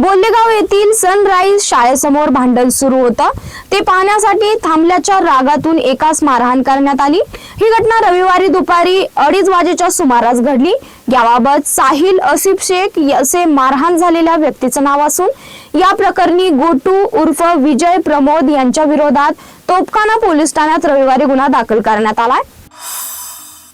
बोल्लेगाव येथील सनराईज शाळेसमोर भांडण सुरू होतं. ते पाहण्यासाठी थांबल्याच्या रागातून एकास मारहाण करण्यात आली. ही घटना रविवारी दुपारी अडीच वाजेच्या सुमारास घडली. याबाबत साहिल असिफ शेख असे मारहाण झालेल्या व्यक्तीचं नाव असून या प्रकरणी गोटू उर्फ विजय प्रमोद यांच्या विरोधात तोपखाना पोलीस ठाण्यात रविवारी गुन्हा दाखल करण्यात आलाय.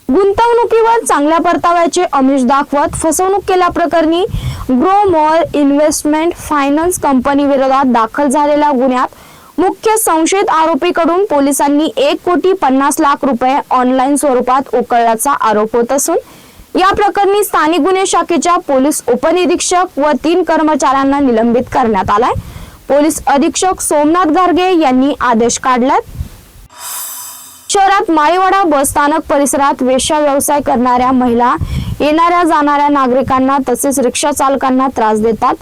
गुंतवणुकीवर चांगल्या परताव्याचे अमिष दाखवत फसवणूक केल्याप्रकरणी ग्रोमॉल इन्व्हेस्टमेंट फायनान्स कंपनी विरोधात दाखल झालेल्या गुन्ह्यात मुख्य संशयित आरोपीकडून पोलिसांनी एक कोटी पन्नास लाख रुपये ऑनलाईन स्वरूपात उकळल्याचा आरोप होत असून या प्रकरणी स्थानिक गुन्हे शाखेच्या पोलीस उपनिरीक्षक व तीन कर्मचाऱ्यांना निलंबित करण्यात आलाय. पोलीस अधीक्षक सोमनाथ गार्गे यांनी आदेश काढल्यात शहरात माळीवाडा बस स्थानक परिसरात वेश्या व्यवसाय करणाऱ्या महिला येणाऱ्या जाणाऱ्या नागरिकांना तसेच रिक्षा चालकांना त्रास देतात.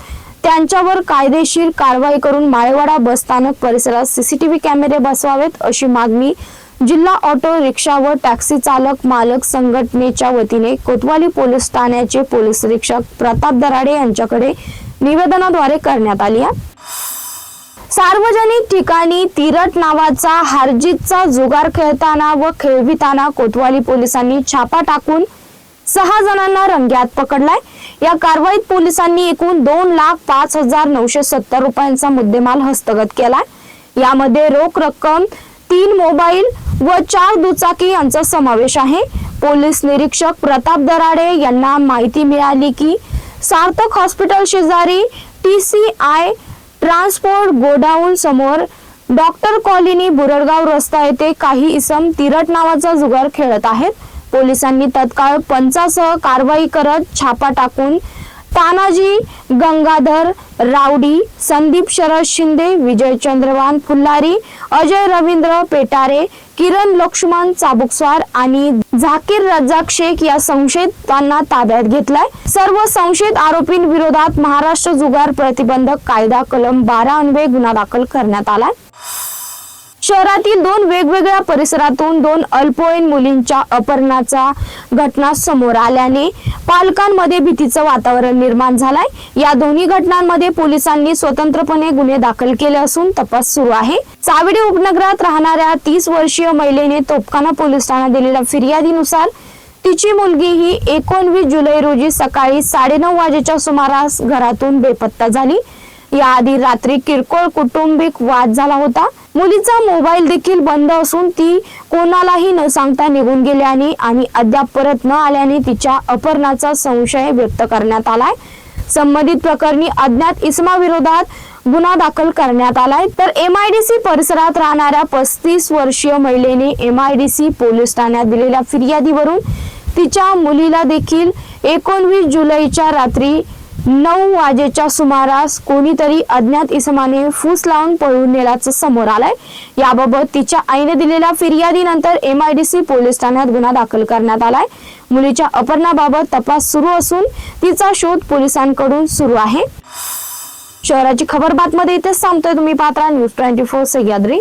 त्यांच्यावर कायदेशीर कारवाई करून माळेवाडा बस स्थानक परिसरात सीसीटीव्ही कॅमेरे बसवावेत अशी मागणी जिल्हा ऑटो रिक्षा व टॅक्सी चालक मालक संघटनेच्या वतीने कोतवाली पोलीस ठाण्याचे पोलीस निरीक्षक प्रताप दराडे यांच्याकडे निवेदनाद्वारे करण्यात आली आहे. सार्वजनिक ठिकाणी तिरट नावाचा हारजीतचा जुगार खेळताना व खेळविताना कोतवाली पोलिसांनी छापा टाकून सहा जणांना रंग्यात पकडलाय. या कारवाईत पोलिसांनी एकूण दोन लाख पाच हजार नऊशे सत्तर रुपयांचा मुद्देमाल हस्तगत केलाय. यामध्ये रोख रक्कम तीन मोबाईल व चार दुचाकी यांचा समावेश आहे. पोलीस निरीक्षक प्रताप दराडे यांना माहिती मिळाली की सार्थक हॉस्पिटल शेजारी T C I transport godown समोर डॉक्टर कॉलनी बुरडगाव रस्ता येथे काही इसम तिरट नावाचा जुगार खेळत आहेत. पोलिसांनी तत्काळ पंचासह कारवाई करत छापा टाकून तानाजी गंगाधर रावडी संदीप शरद शिंदे विजय चंद्रवान फुल्लारी अजय रवींद्र पेटारे किरण लक्ष्मण चाबुकस्वार आणि झाकीर रजाक शेख या संशयितांना ताब्यात घेतलाय. सर्व संशयित आरोपींविरोधात महाराष्ट्र जुगार प्रतिबंधक कायदा कलम बारा अन्वये गुन्हा दाखल करण्यात आलाय. शहरातील दोन वेगवेगळ्या परिसरातून दोन अल्पवयीन मुलींच्या अपहरणाचा घटना समोर आल्याने पालकांमध्ये भीतीचं वातावरण निर्माण झालंय. या दोन्ही घटनांमध्ये पोलिसांनी स्वतंत्रपणे गुन्हे दाखल केले असून तपास सुरू आहे. चावडी उपनगरात राहणाऱ्या तीस वर्षीय महिलेने तोपखाना पोलीस ठाण्यात दिलेल्या फिर्यादीनुसार तिची मुलगी ही एकोणवीस जुलै रोजी सकाळी साडेनऊ वाजेच्या सुमारास घरातून बेपत्ता झाली. याआधी रात्री किरकोळ कुटुंबिक वाद झाला होता. मुलीचा मोबाईल देखील बंद असून ती कोणालाही न सांगता निघून गेल्याने आणि अद्याप परत न आल्याने तिच्या अपहरणाचा संशय व्यक्त करण्यात आलाय. संबंधित प्रकरणी अज्ञात इसमा विरोधात गुन्हा दाखल करण्यात आलाय. तर एमआयडीसी परिसरात राहणाऱ्या पस्तीस वर्षीय महिलेने एमआयडीसी पोलीस ठाण्यात दिलेल्या फिर्यादीवरून तिच्या मुलीला देखील एकोणवीस जुलैच्या रात्री नऊ वाजेच्या सुमारास कोणीतरी अज्ञात इसमाने फूस लावून पळून नेल्याचं समोर आलंय. याबाबत तिच्या आईने दिलेल्या फिर्यादीनंतर M I D C police ठाण्यात गुन्हा दाखल करण्यात आलाय. मुलीच्या अपहरणाबाबत तपास सुरू असून तिचा शोध पोलिसांकडून सुरू आहे. शहराची खबर बातमध्ये इथेच सांगतोय तुम्ही Patra. News twenty four Sahyadri.